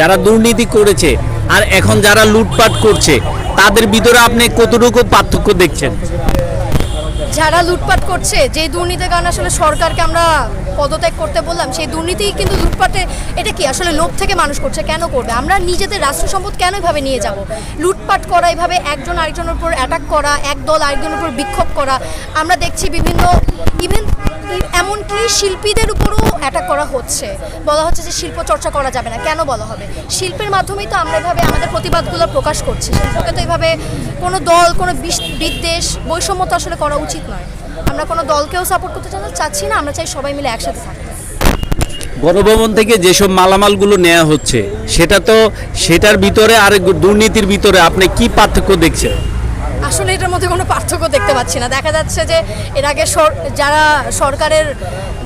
যারা দুর্নীতি করেছে আর এখন যারা লুটপাট করছে, তাদের ভিতরে আপনি কতটুকু পার্থক্য দেখছেন? যারা লুটপাট করছে যে দুর্নীতির কারণে আসলে সরকারকে আমরা পদত্যাগ করতে বললাম, সেই দুর্নীতি কিন্তু লুটপাটে, এটা কি আসলে লোভ থেকে মানুষ করছে, কেন করবে? আমরা নিজেদের রাষ্ট্র সম্পদ কেন এভাবে নিয়ে যাব? লুটপাট করা, এভাবে একজন আরেকজনের উপর অ্যাটাক করা, এক দল আরেকজনের উপর বিক্ষোভ করা, আমরা দেখছি বিভিন্ন ইভেন এমনকি শিল্পীদের উপরও অ্যাটাক হচ্ছে। বলা হচ্ছে যে শিল্প চর্চা করা যাবে না। কেন বলা হবে? শিল্পের মাধ্যমেই তো আমরা এভাবে আমাদের প্রতিবাদগুলো প্রকাশ করছি। শিল্পকে তো এভাবে কোনো দল, কোনো বিদ্বেষ, বৈষম্য তো আসলে করা উচিত নয়। আমরা কোনো দলকেও সাপোর্ট করতে চাচ্ছি না, আমরা চাই সবাই মিলে একসাথে থাকতে গণভবন থেকে যেসব মালামালগুলো নেওয়া হচ্ছে, সেটা তো সেটার ভিতরে আর দুর্নীতির ভিতরে আপনি কি পার্থক্য দেখছেন? আসলে এটার মধ্যে কোনো পার্থক্য দেখতে পাচ্ছি না। দেখা যাচ্ছে যে এর আগে যারা সরকারের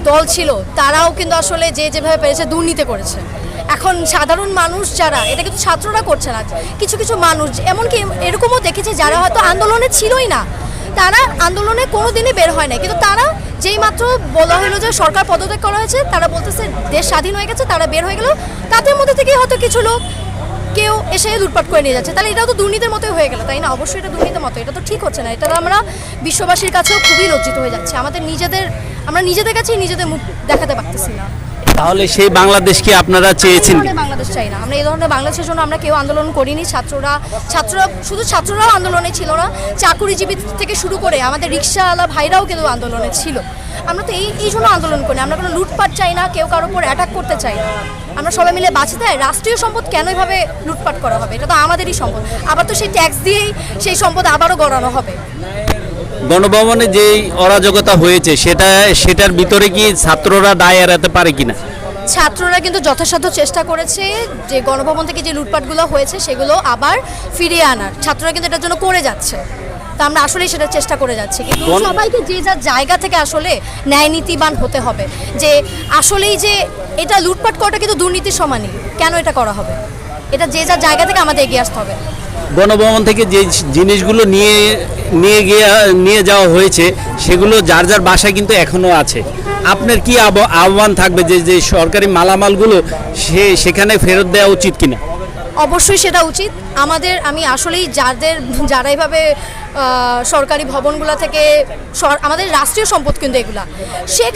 দল ছিল, তারাও কিন্তু আসলে যে যেভাবে পেরেছে দুর্নীতি করেছে। এখন সাধারণ মানুষ যারা, এটা কিন্তু ছাত্ররা করছে না, কিছু কিছু মানুষ, এমনকি এরকমও দেখেছে যারা হয়তো আন্দোলনে ছিলই না। তারা আন্দোলনে কোনো দিনই বের হয় না কিন্তু তারা যেই মাত্র বলা হলো যে সরকার পদত্যাগ করা হয়েছে, তারা বলতেছে দেশ স্বাধীন হয়ে গেছে, তারা বের হয়ে গেল। তাদের মধ্যে থেকে হয়তো কিছু লোক কেউ এসে লুটপাট করে নিয়ে যাচ্ছে। তাহলে এটাও তো দুর্নীতির মতোই হয়ে গেল তাই না? অবশ্যই এটা দুর্নীতির মতো এটা তো ঠিক হচ্ছে না। এটা তো আমরা বিশ্ববাসীর কাছেও খুবই লজ্জিত হয়ে যাচ্ছে। আমাদের নিজেদের আমরা নিজেদের কাছেই নিজেদের মুখ দেখাতে পারতেছি না। তাহলে সেই বাংলাদেশকে আপনারা চেয়েছেন বাংলাদেশ চাই না। আমরা এই ধরনের বাংলাদেশের জন্য আমরা কেউ আন্দোলন করিনি। ছাত্ররা ছাত্ররা শুধু ছাত্ররাও আন্দোলনে ছিল না চাকুরিজীবী থেকে শুরু করে আমাদের রিক্সাওয়ালা ভাইরাও কিন্তু আন্দোলনে ছিল। আমরা তো এই এই জন্য আন্দোলন করি আমরা কোনো লুটপাট চাই না কেউ কারোর উপর অ্যাটাক করতে চাই না। আমরা সবাই মিলে বাঁচতে হয় রাষ্ট্রীয় সম্পদ কেন এভাবে লুটপাট করা হবে? এটা তো আমাদেরই সম্পদ। আবার তো সেই ট্যাক্স দিয়েই সেই সম্পদ আবারও গড়ানো হবে। গণভবনে যেই অরাজকতা হয়েছে সেটা সেটার ভিতরে কি ছাত্ররা দায় এড়াতে পারে কিনা? ছাত্ররা কিন্তু যথাসাধ্য চেষ্টা করেছে যে গণভবন থেকে যে লুটপাটগুলো হয়েছে সেগুলো আবার ফিরিয়ে আনার। ছাত্ররা কিন্তু এটার জন্য করে যাচ্ছে। তা আমরা আসলেই সেটা চেষ্টা করে যাচ্ছি। কিন্তু সবাইকে যে যার জায়গা থেকে আসলে ন্যায় নীতিবান হতে হবে। যে আসলেই যে এটা লুটপাট করাটা কিন্তু দুর্নীতির সমানই কেন এটা করা হবে? এটা যে যার জায়গা থেকে আমাদের এগিয়ে আসতে হবে। গণভবন থেকে যে জিনিসগুলো নিয়ে নিয়ে গিয়ে নিয়ে যাওয়া হয়েছে সেগুলো যার যার বাসায় কিন্তু এখনও আছে। আপনার কি আহ্বান থাকবে যে যে সরকারি মালামালগুলো সে সেখানে ফেরত দেওয়া উচিত কিনা? অবশ্যই সেটা উচিত। আমাদের আমি আসলেই যাদের যারা এইভাবে সরকারি ভবনগুলো থেকে আমাদের রাষ্ট্রীয় সম্পদ কিন্তু এগুলা। শেখ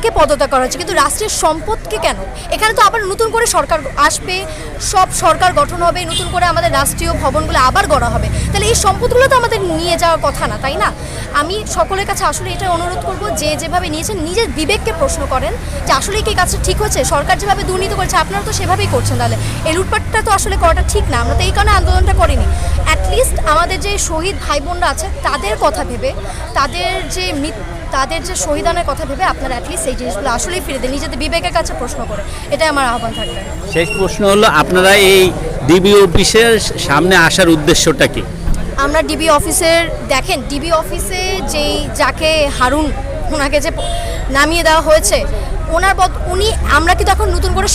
হাসিনাকে পদত্যাগ করা হচ্ছে কিন্তু রাষ্ট্রীয় সম্পদকে কেন? এখানে তো আবার নতুন করে সরকার আসবে, সব সরকার গঠন হবে, নতুন করে আমাদের রাষ্ট্রীয় ভবনগুলো আবার গড়া হবে। তাহলে এই সম্পদগুলো তো আমাদের নিয়ে যাওয়ার কথা না, তাই না? আমি সকলের কাছে আসলে এটা অনুরোধ করব, যে যেভাবে নিয়েছেন, নিজের বিবেককে প্রশ্ন করেন, যে আসলে কি কাজটা ঠিক হচ্ছে সরকার যেভাবে দুর্নীতি করছে, আপনারা তো সেভাবেই করছেন তাহলে। এই লুটপাটটা তো আসলে করাটা ঠিক না, আমরা তো এই কারণে আন্দোলনটা করিনি। অ্যাটলিস্ট আমাদের যে শহীদ ভাই বোনরা আছে, তাদের কথা ভেবে, তাদের যে মৃত- তাদের যে শহীদানের কথা ভেবে আপনারা অ্যাটলিস্ট এই জিনিসগুলো আসলেই ফিরে দেন। নিজেদের বিবেকের কাছে প্রশ্ন করে। এটাই আমার আহ্বান থাকবে। শেষ প্রশ্ন হলো আপনারা এই ডিবি অফিসের সামনে আসার উদ্দেশ্যটা কি? আমরা ডিবি অফিসের দেখেন ডিবি অফিসে যেই যাকে হারুন ওনাকে যে নামিয়ে দেওয়া হয়েছে ওনার বদ উনি, আমরা কিন্তু এখন নতুন করে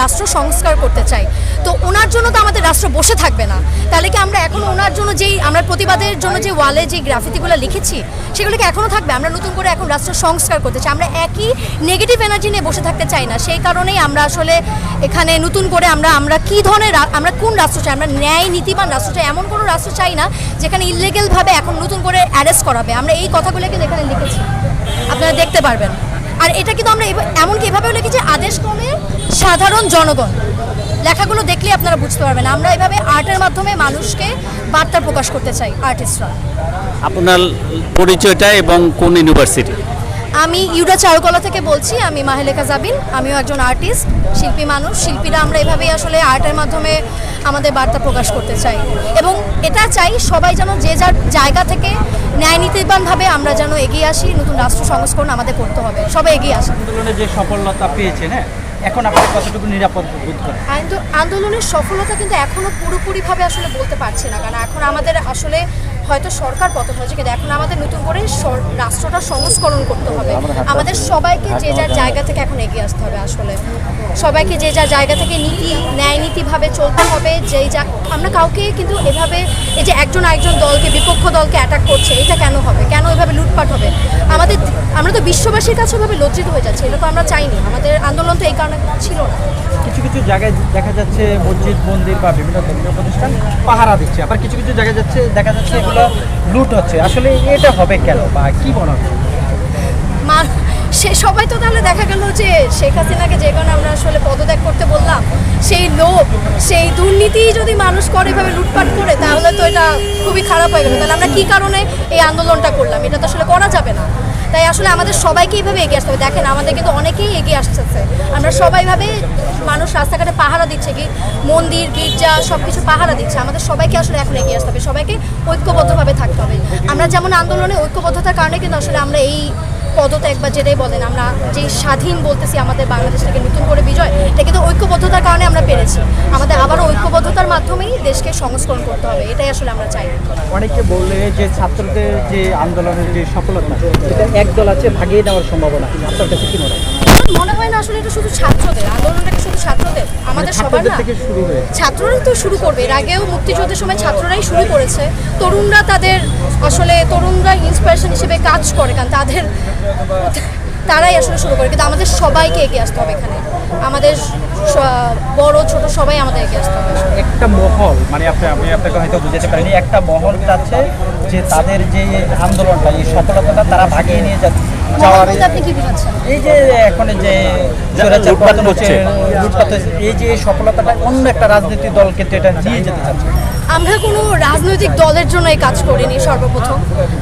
রাষ্ট্র সংস্কার করতে চাই? তো ওনার জন্য তো আমাদের রাষ্ট্র বসে থাকবে না। তাহলে কি আমরা এখন ওনার জন্য যেই, আমরা প্রতিবাদের জন্য যে ওয়ালে যে গ্রাফিতিগুলো লিখেছি, সেগুলো কি এখনও থাকবে? আমরা নতুন করে এখন রাষ্ট্র সংস্কার করতে চাই। আমরা একই নেগেটিভ এনার্জি নিয়ে বসে থাকতে চাই না। সেই কারণেই আমরা আসলে এখানে নতুন করে আমরা আমরা কি ধরনের আমরা কোন রাষ্ট্র চাই? আমরা ন্যায় নীতিবান রাষ্ট্র চাই। এমন কোনো রাষ্ট্র চাই না, যেখানে ইলিগেলভাবে এখন নতুন করে অ্যারেস্ট করাবে। আমরা এই কথাগুলো কিন্তু এখানে লিখেছি, আপনারা দেখতে পারবেন। আর এটা কিন্তু আমরা এমনকি এভাবেও লিখেছি, আদেশ ক্রমে সাধারণ জনগণ। লেখাগুলো দেখলে আপনারা বুঝতে পারবেন। আমরা এভাবে আর্টের মাধ্যমে মানুষকে বার্তা প্রকাশ করতে চাই, আর্টিস্টরা। আপনার পরিচয়টা এবং কোন ইউনিভার্সিটি? আমি ইউডা চারুকলা থেকে বলছি আমি মাহেলেকা জাবিন আমিও একজন আর্টিস্ট শিল্পী মানুষ। শিল্পীরা আমরা এভাবেই আসলে আর্টের মাধ্যমে আমাদের বার্তা প্রকাশ করতে চাই। এবং এটা চাই সবাই যেন যে যার জায়গা থেকে ন্যায় নীতিবানভাবে আমরা যেন এগিয়ে আসি নতুন রাষ্ট্র সংস্করণ আমাদের করতে হবে। সবাই এগিয়ে আসি আন্দোলনে যে সফলতা পেয়েছেন হ্যাঁ? এখন আপনি কতটুকু নিরাপদ বোধ করেন? আন্দোলনের সফলতা কিন্তু এখনও পুরোপুরিভাবে আসলে বলতে পারছি না কারণ এখন আমাদের আসলে হয়তো সরকার পতন হয়েছে কিন্তু এখন আমাদের নতুন করে রাষ্ট্রটা সংস্করণ করতে হবে। আমাদের সবাইকে যে যার জায়গা থেকে এখন এগিয়ে আসতে হবে আসলে। সবাইকে যে যার জায়গা থেকে নীতি ন্যায় নীতিভাবে চলতে হবে যেই যা আমরা কাউকে কিন্তু এভাবে এই যে একজন আরেকজন দলকে বিপক্ষ দলকে অ্যাটাক করছে এটা কেন হবে? কেন এভাবে লুটপাট হবে? আমাদের আমরা তো বিশ্ববাসীর কাছে এভাবে লজ্জিত হয়ে যাচ্ছে এটা তো আমরা চাইনি। আমাদের আন্দোলন তো এই কারণে ছিল না। কিছু কিছু জায়গায় দেখা যাচ্ছে মসজিদ, মন্দির বা বিভিন্ন ধর্মীয় প্রতিষ্ঠান পাহারা দিচ্ছে। আবার কিছু কিছু জায়গায় যাচ্ছে, দেখা যাচ্ছে এগুলো লুট হচ্ছে। আসলে এটা হবে কেন বা কি মনে হচ্ছে? সে সবাই তো তাহলে দেখা গেল যে শেখ হাসিনাকে যে কারণে আমরা আসলে পদত্যাগ করতে বললাম সেই লোভ, সেই দুর্নীতি যদি মানুষ করে এভাবে লুটপাট করে, তাহলে তো এটা খুবই খারাপ হয়ে গেল। তাহলে আমরা কি কারণে এই আন্দোলনটা করলাম? এটা তো আসলে করা যাবে না। তাই আসলে আমাদের সবাইকে এইভাবে এগিয়ে আসতে হবে। দেখেন, আমাদের কিন্তু অনেকেই এগিয়ে আসতেছে। আমরা সবাই ভাবে মানুষ রাস্তাঘাটে পাহারা দিচ্ছে কি, মন্দির, গির্জা সব কিছু পাহারা দিচ্ছে। আমাদের সবাইকে আসলে এখন এগিয়ে আসতে হবে। সবাইকে ঐক্যবদ্ধভাবে থাকতে হবে। আমরা যেমন আন্দোলনে ঐক্যবদ্ধতার কারণে কিন্তু আসলে আমরা এই পদত্যাগ বা যেটাই বলেন, আমরা যে স্বাধীন বলতেছি আমাদের বাংলাদেশটাকে নতুন করে বিজয়, এটা কিন্তু ঐক্যবদ্ধতার কারণে আমরা পেরেছি। আমাদের আবারও ঐক্যবদ্ধতার মাধ্যমেই দেশকে সংস্করণ করতে হবে, এটাই আসলে আমরা চাই। অনেকে বললে যে ছাত্রদের যে আন্দোলনের যে সফলতা এটা একদল আছে, ভাগিয়ে দেওয়ার সম্ভাবনা আপনার কাছে কি মনে হয়? আমার মনে হয় না আসলে এটা শুধু ছাত্রদের আন্দোলনটা কি শুধু ছাত্রদের? আমাদের সবার না। ছাত্ররাই তো শুরু করবে। এর আগেও মুক্তিযুদ্ধের সময় ছাত্ররাই শুরু করেছে। তরুণরা তাদের আসলে তরুণরা ইন্সপিরেশন হিসেবে কাজ করে কারণ তাদের তারাই আসলে শুরু করে। কিন্তু আমাদের সবাইকে এগিয়ে আসতে হবে এখানে। আমাদের বড় ছোট সবাই আমাদের এগিয়ে আসতে হবে। একটা মহল মানে আপনি আমি আপনাকে হয়তো বুঝাতে পারিনি একটা মহল চাচ্ছে যে তাদের যে আন্দোলনটা এই সফলতাটা তারা ভাগিয়ে নিয়ে যাচ্ছে। যাওয়ার এই যে এখন যে হচ্ছে, এই যে সফলতাটা অন্য একটা রাজনৈতিক দল কিন্তু এটা নিয়ে যেতে চাচ্ছে। আমরা কোনো রাজনৈতিক দলের জন্য এই কাজ করিনি সর্বপ্রথম।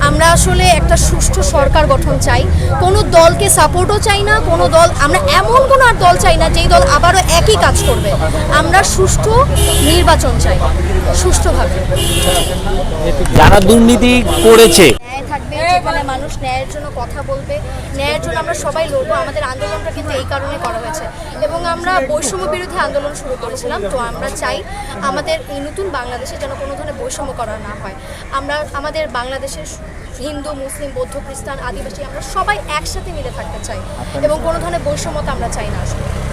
আমরা আসলে একটা সুষ্ঠু সরকার গঠন চাই। কোনো দলকে সাপোর্টও চাই না কোনো দল আমরা এমন কোনো আর দল চাই না যেই দল আবারও একই কাজ করবে। আমরা সুষ্ঠু নির্বাচন চাই সুষ্ঠুভাবে। যারা দুর্নীতি করেছে যেখানে মানুষ ন্যায়ের জন্য কথা বলবে ন্যায়ের জন্য আমরা সবাই লড়বো আমাদের আন্দোলনটা কিন্তু এই কারণে করা হয়েছে। এবং আমরা বৈষম্য বিরোধী আন্দোলন শুরু করেছিলাম তো আমরা চাই আমাদের এই নতুন বাংলাদেশে যেন কোনো ধরনের বৈষম্য করা না হয়। আমরা আমাদের বাংলাদেশের হিন্দু মুসলিম বৌদ্ধ খ্রিস্টান আদিবাসী আমরা সবাই একসাথে মিলে থাকতে চাই। এবং কোনো ধরনের বৈষম্যতা আমরা চাই না আসলে।